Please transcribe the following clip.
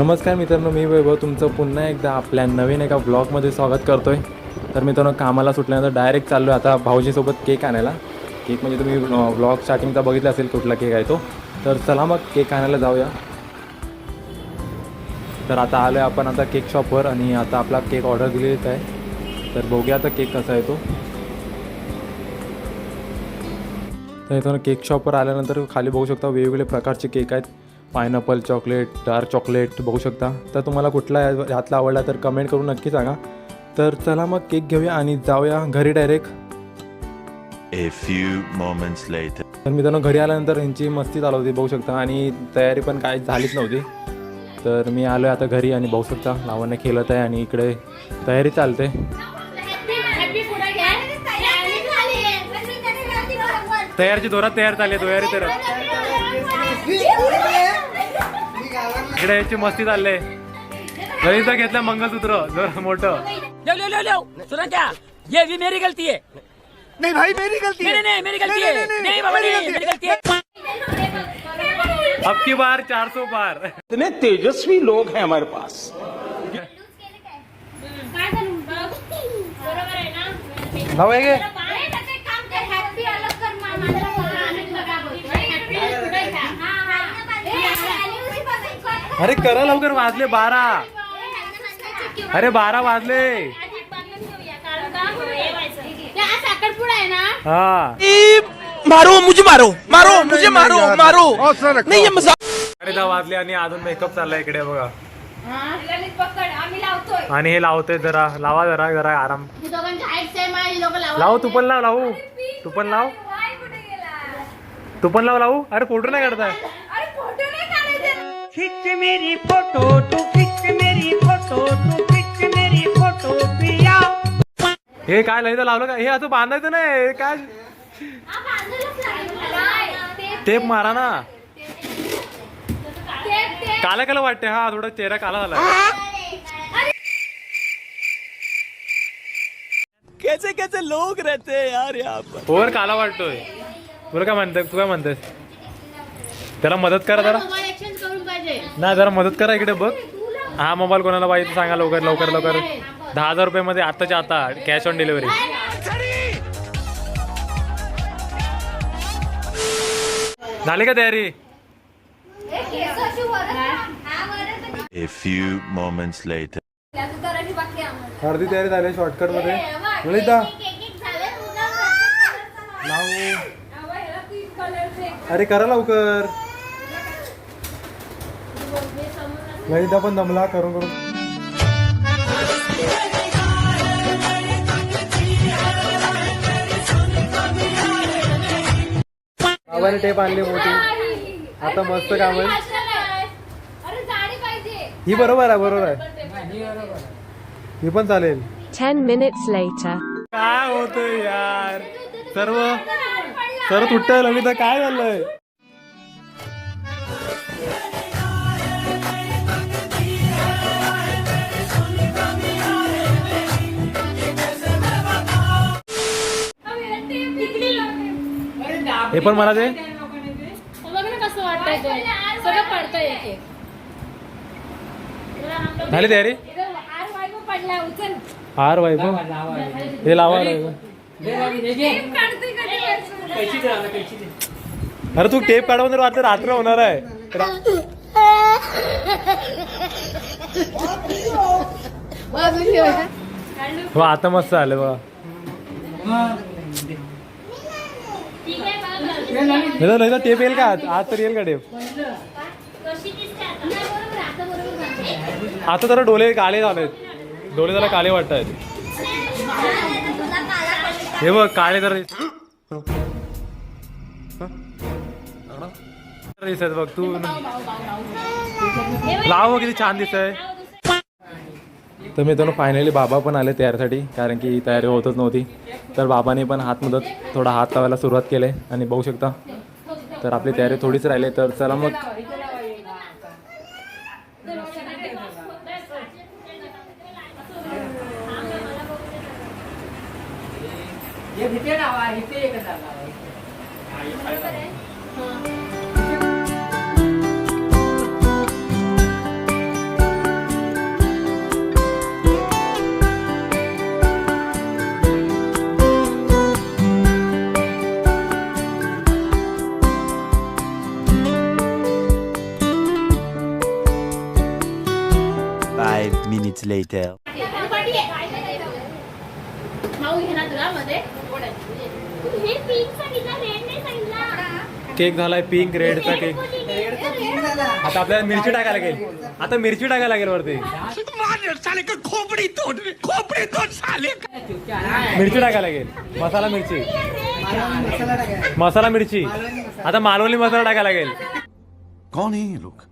नमस्कार मित्रांनो मी वैभव. तुमचं पुन्हा एकदा आपल्या नवीन एका ब्लॉगमध्ये स्वागत करतो आहे तर मित्रांनो कामाला सुटल्यानंतर डायरेक्ट चाललो आहे आता भाऊजीसोबत केक आणायला. केक म्हणजे तुम्ही ब्लॉग स्टार्टिंगचा बघितला असेल कुठला केक आहे तो. तर चला मग केक आणायला जाऊया. तर आता आलो आहे आपण आता केक शॉपवर आणि आता आपला केक ऑर्डर दिलेला आहे. तर बघूया आता केक कसा आहे तो. तर इथून केक शॉपवर आल्यानंतर खाली बघू शकता वेगवेगळे प्रकारचे केक आहेत. पायनॅपल चॉकलेट डार्क चॉकलेट बघू शकता. तर तुम्हाला कुठला या- यातला आवडला तर कमेंट करून नक्की सांगा. तर चला मग केक घेऊया आणि जाऊया घरी direct A few moments later. तर मित्रांनो घरी आल्यानंतर यांची मस्ती चालू होती बघू शकता. आणि तयारी पण काय झालीच नव्हती. तर मी आलो आहे आता घरी आणि बघू शकता लावण्य खेळत आहे आणि इकडे तयारी चालते. तयारची जोरात तयार झाली आहे तयारी तर इकडे याची मस्ती चालले. ललिता घेतलं मंगळसूत्र जरा मोठं. लो लो लो लो सुना क्या ये भी मेरी गलती है. नहीं भाई मेरी गलती है। नहीं नहीं मेरी गलती है. नहीं बाबा नहीं मेरी गलती है. अब की बार चार सौ बार. इतने तेजस्वी लोग हैं हमारे पास। भाऊ अरे करा लवकर वाजले बारा. अरे बारा वाजले. साखरपुडा आहे ना हा. मारो मुझे मारो मारो मुझे मारो मारो. नहीं ये मजाक अरे दहा वाजले आणि अजून मेकअप चाललाय इकडे बघा. ललित पकड आम्ही लावतोय. आणि हे लावतोय जरा लावा जरा जरा आराम. हे हे लावा तू पण लाव लावू. तू पण लाव. काय कुठे गेला तू पण लाव लावू. अरे फोटो नाही काढताय. खिच मेरी फोटो तू खिच मेरी फोटो तू खिच मेरी फोटो प्रिया हे काय लय लावलं का? हे असं बांधायचं नाही हे काय? टेप मारा ना. काला काला वाटते हा थोडा चेहरा काला झाला. कैसे कैसे लोग रहते हैं यार यहाँ पर? काला वाटतोय. तुला काय म्हणतोय? तू काय म्हणतोय त्याला मदत करा जरा. नाही जरा मदत करा इकडे बघ हा मोबाईल कोणाला पाहिजे सांगा लवकर लवकर लवकर दहा हजार रुपये मध्ये आताच्या आता कॅश ऑन डिलिव्हरी झाली का तयारी ना. A few moments later. अर्धी तयारी झाली शॉर्टकटमध्ये ललिता. लावू अरे करा लवकर ललिता पण दमला करून करून. बाबाने टेप आणली मोठी. आता मस्त काम ही बरोबर आहे बरोबर आहे. ही पण चालेल. 10 minutes later. काय होतंय यार? सर्व सर्व तुटतंय ललिता काय झालंय? हे पण मला ते बघ ना कसं वाटतंय ते. सगळं पडतंय एक एक. झाली तयारी? हार उचल. वैभव हे लावा. अरे तू? टेप काढून जर आता रात्र होणार आहे. हो आता मस्त आलं बघ. नाही टेप येईल का? आज आज तर येईल का टेप आता? तर जरा डोळे काळे झाले डोळे जरा काळे वाटत आहेत. हे बघ काळे जरा दिसत बघ तू लाव किती छान दिसतंय. तर मी त्यानं फायनली बाबा पण आले तयारीसाठी कारण की तयारी होतच नव्हती. तर बाबाने पण हात मदत थोडा हात लावायला सुरुवात केली आणि बघू शकता. तर आपली तयारी थोडीच राहिली तर चला मग. ये नाही सांगितलं केक झालाय पिंक रेडचा केक आता आपल्याला मिरची टाकायला लागेल. आता मिरची टाकायला लागेल वरती. साले का खोपड़ी तोड़ खोपड़ी तोड़ साले मिरची टाकायला लागेल. मसाला मिरची. मसाला मिरची. आता मालवणी मसाला टाकायला लागेल. है ये लोग